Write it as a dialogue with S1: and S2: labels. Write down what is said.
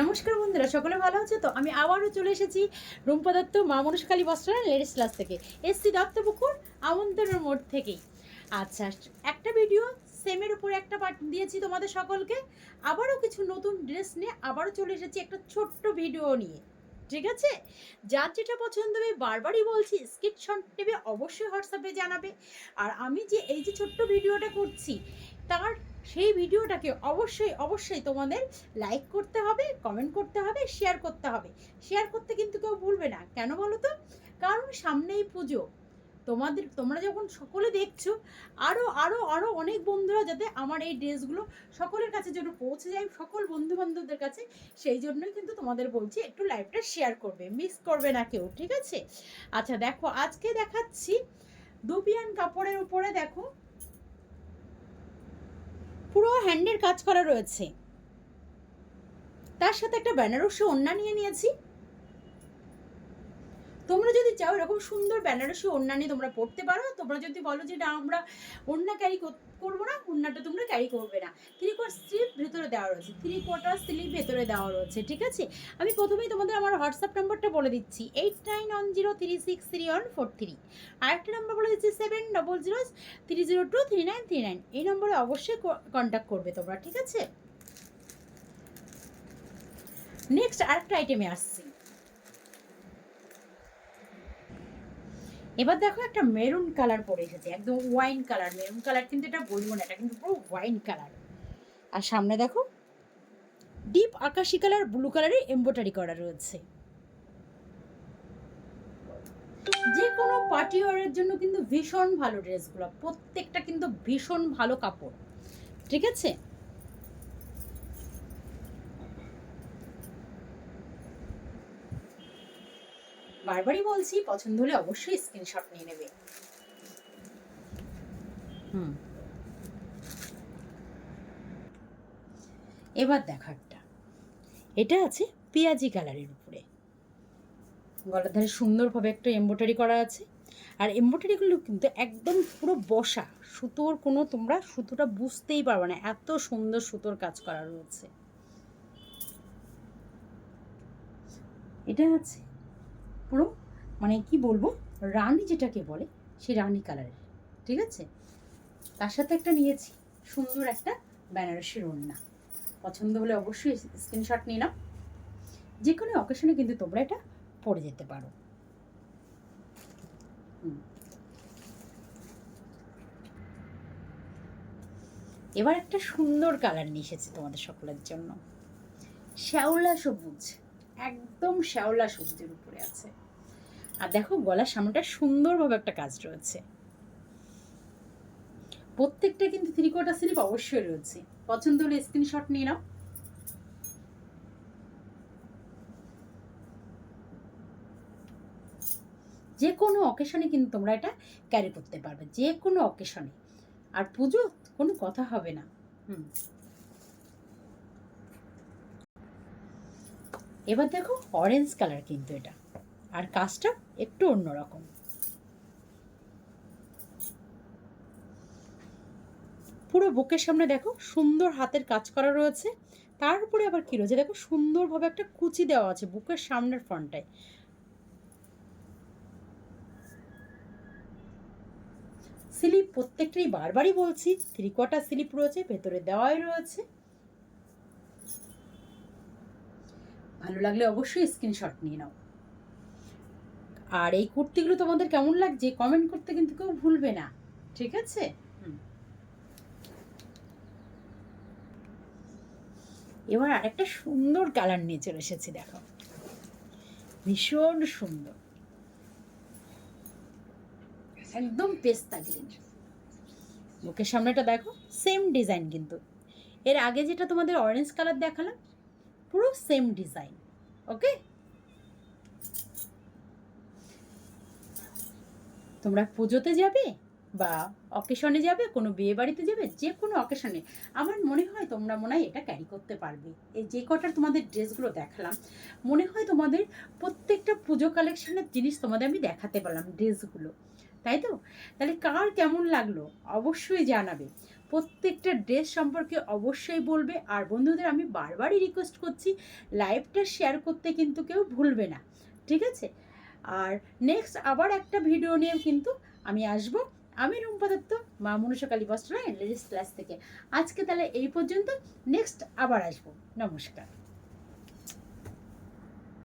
S1: নমস্কার বন্ধুরা, সকলে ভালো আছে? তো আমি আবারও চলে এসেছি রুম্পা দত্ত, মা মনসকালী বস্ত্রালয় লেডিস ক্লাস থেকে। এসছি দত্তপুকুর, আমন্ত্রণের মোড় থেকেই। আচ্ছা একটা ভিডিও সেমের উপরে একটা পার্ট দিয়েছি তোমাদের সকলকে। আবারও কিছু নতুন ড্রেস নিয়ে আবারও চলে এসেছি একটা ছোট্ট ভিডিও নিয়ে। ঠিক আছে? যার যেটা পছন্দ হবে বারবারই বলছি স্ক্রিনশট নেবে, অবশ্যই হোয়াটসঅ্যাপে জানাবে। আর আমি যে এই যে ছোট্ট ভিডিওটা করছি, তার সেই ভিডিওটাকে অবশ্যই অবশ্যই তোমাদের লাইক করতে হবে কমেন্ট করতে হবে শেয়ার করতে হবে। শেয়ার করতে কিন্তু কেউ ভুলবে না। কেন বলো তো? কারণ সামনেই পুজো। তোমাদের, তোমরা যখন সকলে দেখছ আরও আরও আরও অনেক বন্ধুরা যাতে আমার এই ড্রেসগুলো সকলের কাছে যেন পৌঁছে যায়, সকল বন্ধু বান্ধবদের কাছে, সেই জন্যই কিন্তু তোমাদের বলছি, একটু লাইভটা শেয়ার করবে। মিস করবে না কেউ, ঠিক আছে? আচ্ছা দেখো, আজকে দেখাচ্ছি দুপিয়ান কাপড়ের উপরে, দেখো পুরো হ্যান্ডের কাজ করা রয়েছে। তার সাথে একটা বেনারসি ওন্না নিয়ে নিয়েছি। তোমরা যদি চাও এরকম সুন্দর বেনারসি ওড়না নিয়ে তোমরা পড়তে পারো, তোমরা যদি বলো যে না, আমরা ওড়না ক্যারি করব না, ওড়নাটা তোমরা ক্যারি করবে না। থ্রি কোয়ার্টার স্লিভ ভেতরে দেওয়া রয়েছে থ্রি কোয়ার্টার স্লিভ ভেতরে দেওয়া রয়েছে, ঠিক আছে? আমি প্রথমেই তোমাদের আমার হোয়াটসঅ্যাপ নাম্বারটা বলে দিচ্ছি eight nine one zero three six three one four three আরেকটা নাম্বার বলে দিচ্ছি seven double zero three zero two three nine three nine এই নম্বরে অবশ্যই কন্ট্যাক্ট করবে তোমরা, ঠিক আছে? নেক্সট আরেকটা আইটেমে আসছি। এবার দেখো একটা মেরুন কালার পরে এসেছে, একদম ওয়াইন কালার মেরুন কালার কিন্তু এটা বলব না, এটা কিন্তু পুরো ওয়াইন কালার আর সামনে দেখো ডিপ আকাশি কালার ব্লু কালারের এমব্রয়ডারি করা রয়েছে। যে কোনো পার্টি ওয়ারের জন্য কিন্তু ভীষণ ভালো ড্রেসগুলো প্রত্যেকটা কিন্তু ভীষণ ভালো কাপড়, ঠিক আছে? বারবারই বলছি পছন্দ হলে অবশ্যই স্ক্রিনশট নিয়ে নেবে। হুম। এবার দেখো একটা এটা আছে পেঁয়াজি কালারের উপরে। গলার ধারে সুন্দরভাবে একটা এমব্রয়ডারি করা আছে। আর এমব্রয়ডারিগুলো কিন্তু একদম পুরো বসা। সুতোর কোনো তোমরা সুতোটা বুঝতেই পারবে না। এত সুন্দর সুতোর কাজ করা রয়েছে। এটা আছে পুরো মানে কি বলব, রানী যেটাকে বলে, সেই রানি কালারের ঠিক আছে? তার সাথে একটা নিয়েছি, সুন্দর একটা বেনারসির ওড়না। পছন্দ হলে অবশ্যই স্ক্রিনশট নিয়ে নাও। যে কোনো অকেশনে কিন্তু তোমরা এটা পরে যেতে পারো। এবার একটা সুন্দর কালার নিয়ে এসেছি তোমাদের সকলের জন্য। শ্যাওলা সবুজ। একদম শ্যাওলা সবুজের উপরে আছে। আর দেখো, গলার সামনেটা সুন্দরভাবে একটা কাজ রয়েছে। প্রত্যেকটা কিন্তু থ্রি কোয়ার্টার স্লিপ অবশ্যই রয়েছে। পছন্দ হলে স্ক্রিনশট নিয়ে নাও। যে কোনো অকেশনে কিন্তু তোমরা এটা ক্যারি করতে পারবে, যে কোনো অকেশনে আর পুজো কোনো কথা হবে না। হুম। এবার দেখো অরেঞ্জ কালার কিন্তু এটা। আর কাজটা একটু অন্যরকম। পুরো বুকের সামনে দেখো সুন্দর হাতের কাজ করা রয়েছে। তার উপরে আবার কি রয়েছে? দেখো সুন্দরভাবে একটা কুচি দেওয়া আছে বুকের সামনের ফ্রন্টটায়। স্লিপ প্রত্যেকটাই বারবারই বলছি থ্রি কোয়ার্টার স্লিপ রয়েছে, ভেতরে দেওয়াই রয়েছে। ভালো লাগলে অবশ্যই স্ক্রিনশট নিয়ে নাও। আর এই কুর্তিগুলো তোমাদের কেমন লাগছে কমেন্ট করতে কিন্তু কেউ ভুলবে না, ঠিক আছে? এবার আরেকটা সুন্দর কালার নিয়ে চলে এসেছি, দেখো। ভীষণ সুন্দর। একদম পেস্তা গ্রিন বুকের সামনেটা দেখো সেম ডিজাইন কিন্তু। এর আগে যেটা তোমাদের অরেঞ্জ কালার দেখালাম পুরো সেম ডিজাইন ওকে তোমরা পুজোতে যাবে বা অকেশনে যাবে, কোনো বিয়ে বাড়িতে যাবে, যে কোনো অকেশনে আমার মনে হয় তোমরা মনে হয় এটা ক্যারি করতে পারবে। এই যে কটার তোমাদের ড্রেসগুলো দেখালাম, মনে হয় তোমাদের প্রত্যেকটা পুজো কালেকশনের জিনিস তোমাদের আমি দেখাতে পারলাম ড্রেসগুলো, তাই তো? তাহলে কার কেমন লাগল অবশ্যই জানাবে। প্রত্যেকটা ড্রেস সম্পর্কে অবশ্যই বলবে। আর বন্ধুদের আমি বারবারই রিকোয়েস্ট করছি লাইভটা শেয়ার করতে কিন্তু কেউ ভুলবে না। ঠিক আছে? আর নেক্সট আবার একটা ভিডিও নিয়েও কিন্তু আমি আসব। আমি রুম্পা দত্ত, মা মনুষকালী বস্ত্র লেডিস ক্লাস থেকে। আজকে তাহলে এই পর্যন্ত। নেক্সট আবার আসব। নমস্কার।